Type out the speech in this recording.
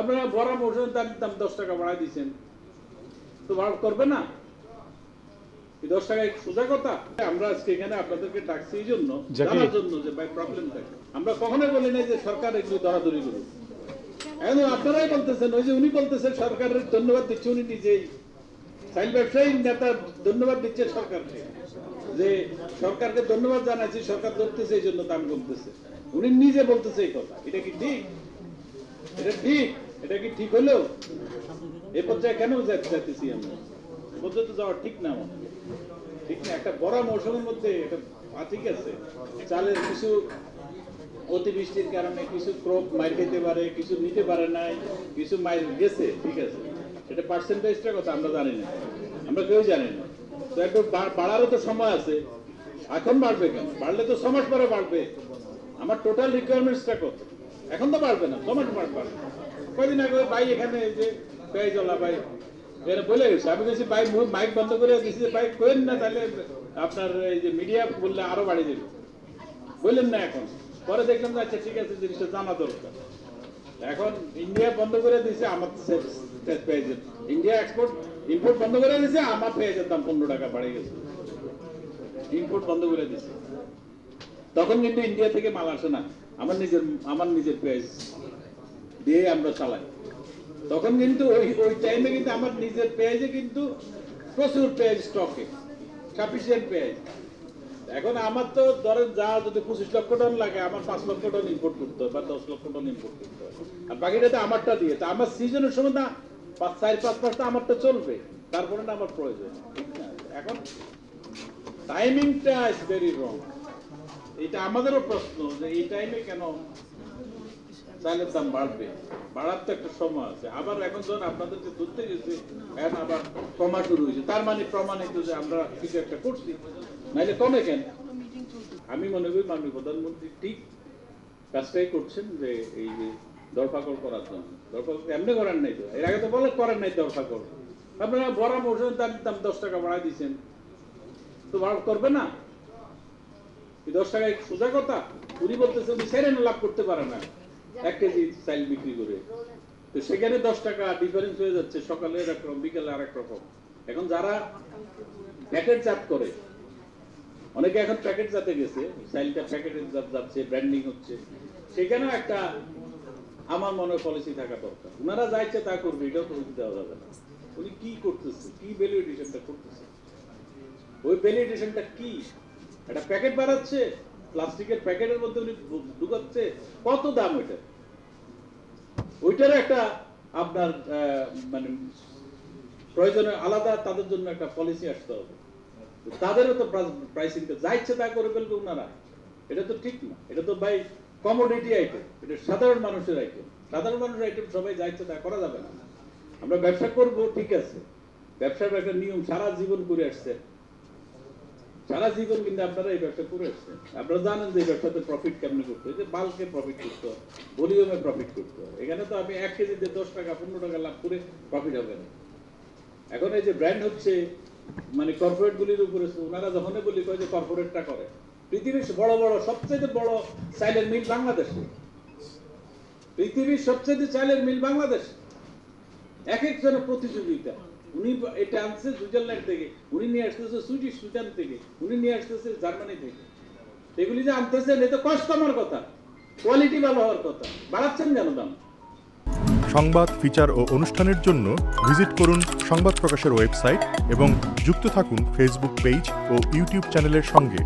আপনারা বড় মৌসুমের দাম দাম দশ টাকা বাড়াই দিচ্ছেন তো বাড় করবে না? দশ টাকা সোজা কথা? আমরা আজকে এখানে আপনাদেরকে ডাকছি এই জন্য জানার জন্য যে ভাই প্রবলেম থাকে আমরা কখনোই বলি নাই যে সরকার এগুলো দরাদরি করুক। এখন আপনারাই বলতেছেন ওই যে উনি বলতেছেন সরকারের ধন্যবাদ দিচ্ছে উনি নিজেই। সাইল ব্যবসায়ী নেতা ধন্যবাদ দিচ্ছে সরকারকে। যে সরকারকে ধন্যবাদ জানাচ্ছি সরকার ধরতেছে এই জন্য দাম কমতেছে। উনি নিজে বলতেছে এই কথা। এটা কি ঠিক? এটা ঠিক? এটা কি ঠিক হলো? এ পর্যায়ে কেন যেতে চাইতেছি আমরা? পর্যায়ে তো যাওয়া ঠিক না আমার ঠিক না, একটা বড় মৌসুমের মধ্যে এটা ঠিক আছে। চালের কিছু অতিবৃষ্টির কারণে কিছু ক্রপ মার খেতে পারে, কিছু নিতে পারে নাই, কিছু মার গেছে, ঠিক আছে। এটা পার্সেন্টেজটা কথা আমরা জানি না। আমরা কেউ জানি না। তো একটু বাড়ারও তো সময় আছে। এখন বাড়বে কেন? বাড়লে তো মাস পরে বাড়বে। আমার টোটাল রিকোয়ারমেন্টসটা কত? এখন তো বাড়বে না মাস পরে বাড়বে। কয়দিন আগে এখানে যে এরা বলে গেছে, আমি বলছি মাইক বন্ধ করে যে না তাহলে আপনার এই যে মিডিয়া বললে আরও বললেন না এখন। পরে দেখলাম যে আচ্ছা ঠিক আছে, জিনিসটা জানা দরকার। এখন ইন্ডিয়া বন্ধ করে দিয়েছে আমার ইন্ডিয়া এক্সপোর্ট ইম্পোর্ট বন্ধ করে দিয়েছে আমার পেঁয়াজের দাম পনেরো টাকা বাড়ে গেছে। ইম্পোর্ট বন্ধ করে দিয়েছে তখন কিন্তু ইন্ডিয়া থেকে মাল আসে না। আমার নিজের আমার নিজের পেঁয়াজ দিয়ে আমরা চালাই। তখন কিন্তু ওই ওই টাইমে কিন্তু আমার নিজের পেঁয়াজে কিন্তু প্রচুর পেঁয়াজ স্টকে সাফিসিয়েন্ট পেঁয়াজ এখন আমার তো ধরেন যা যদি পঁচিশ লক্ষ টন লাগে, আমার পাঁচ লক্ষ টন ইম্পোর্ট করতে হয় বা দশ লক্ষ টন ইম্পোর্ট করতে হয়। আর বাকিটা তো আমারটা দিয়ে। তা আমার সিজনের সময় না, পাঁচ, চার, পাঁচ মাস তো আমারটা চলবে। তারপরে না আমার প্রয়োজন। এখন টাইমিংটা ইজ ভেরি রং এটা আমাদেরও প্রশ্ন যে এই টাইমে কেন চালের দাম বাড়বে। বাড়ার তো একটা সময় আছে। আবার এখন যখন আপনাদেরকে ধরতে গেছে এখন আবার কমা শুরু হয়েছে। তার মানে প্রমাণিত যে আমরা কিছু একটা করছি। নাইলে কমে কেন? আমি মনে করি মাননীয় প্রধানমন্ত্রী ঠিক কাজটাই করছেন যে এই যে দরফাকল করার জন্য। দরফাকল এমনি করার নাই তো। এর আগে তো বলে করার নাই দরফাকল আপনারা বড় মৌসুমের দাম দাম দশ টাকা বাড়াই দিচ্ছেন তো বাড় করবে না। দশ টাকায় সোজা কথা। উনি বলতেছে উনি সেরেন লাভ করতে পারে না। এক কেজি চাইল বিক্রি করে। তো সেখানে দশ টাকা ডিফারেন্স হয়ে যাচ্ছে, সকালে এক রকম, বিকালে আরেক রকম। এখন যারা প্যাকেট জাত করে, অনেকে এখন প্যাকেট জাতে গেছে, চাইলটা প্যাকেটের জাত যাচ্ছে ব্র্যান্ডিং হচ্ছে। সেখানেও একটা আমার মনে পলিসি থাকা দরকার। ওনারা যা ইচ্ছে তা করবে, এটাও তো দেওয়া যাবে না। উনি কি করতেছে? কি ভ্যালু এডিশনটা করতেছে? ওই ভ্যালিডেশনটা কি? একটা প্যাকেট বাড়াচ্ছে প্লাস্টিকের প্যাকেটের মধ্যে উনি ঢুকাচ্ছে, কত দাম ওইটা? ওইটার একটা আপনার মানে প্রয়োজনে আলাদা তাদের জন্য একটা পলিসি আসতে হবে। তাদেরও তো প্রাইসিংটা যা ইচ্ছে তা করে ফেলবে ওনারা। এটা তো ঠিক না। এটা তো ভাই কমোডিটি আইটেম এটা সাধারণ মানুষের আইটেম সাধারণ মানুষের আইটেম সবাই যা ইচ্ছে তা করা যাবে না। আমরা ব্যবসা করব, ঠিক আছে। ব্যবসার একটা নিয়ম সারা জীবন করে আসছে। সারা জীবন কিন্তু আপনারা এই ব্যবসা করে আসছেন আপনারা জানেন যে এই ব্যবসাতে প্রফিট কেমনি করতে হয়? যে বাল্কে প্রফিট করতে হয় ভলিউমে প্রফিট করতে হয়। এখানে তো আমি এক কেজিতে দশ টাকা, পনেরো টাকা লাভ করে প্রফিট হবে না। এখন এই যে ব্র্যান্ড হচ্ছে মানে কর্পোরেট গুলির উপরে, ওনারা যখনই বলি কয় যে কর্পোরেটটা করে। পৃথিবীর বড় বড় সবচেয়ে বড় চাইলের মিল বাংলাদেশে। পৃথিবীর সবচেয়ে চাইলের মিল বাংলাদেশ। এক একজনের প্রতিযোগিতা। উনি এটা আনছে সুইজারল্যান্ড থেকে, উনি নিয়ে আসতেছে সুইডিশ সুইডেন থেকে, উনি নিয়ে আসতেছে জার্মানি থেকে। এগুলি যে আনতেছেন এ তো কথা কোয়ালিটি ভালো হওয়ার কথা। বাড়াচ্ছেন কেন দাম? সংবাদ ফিচার ও অনুষ্ঠানের জন্য ভিজিট করুন সংবাদ প্রকাশের ওয়েবসাইট এবং যুক্ত থাকুন ফেসবুক পেজ ও ইউটিউব চ্যানেলের সঙ্গে।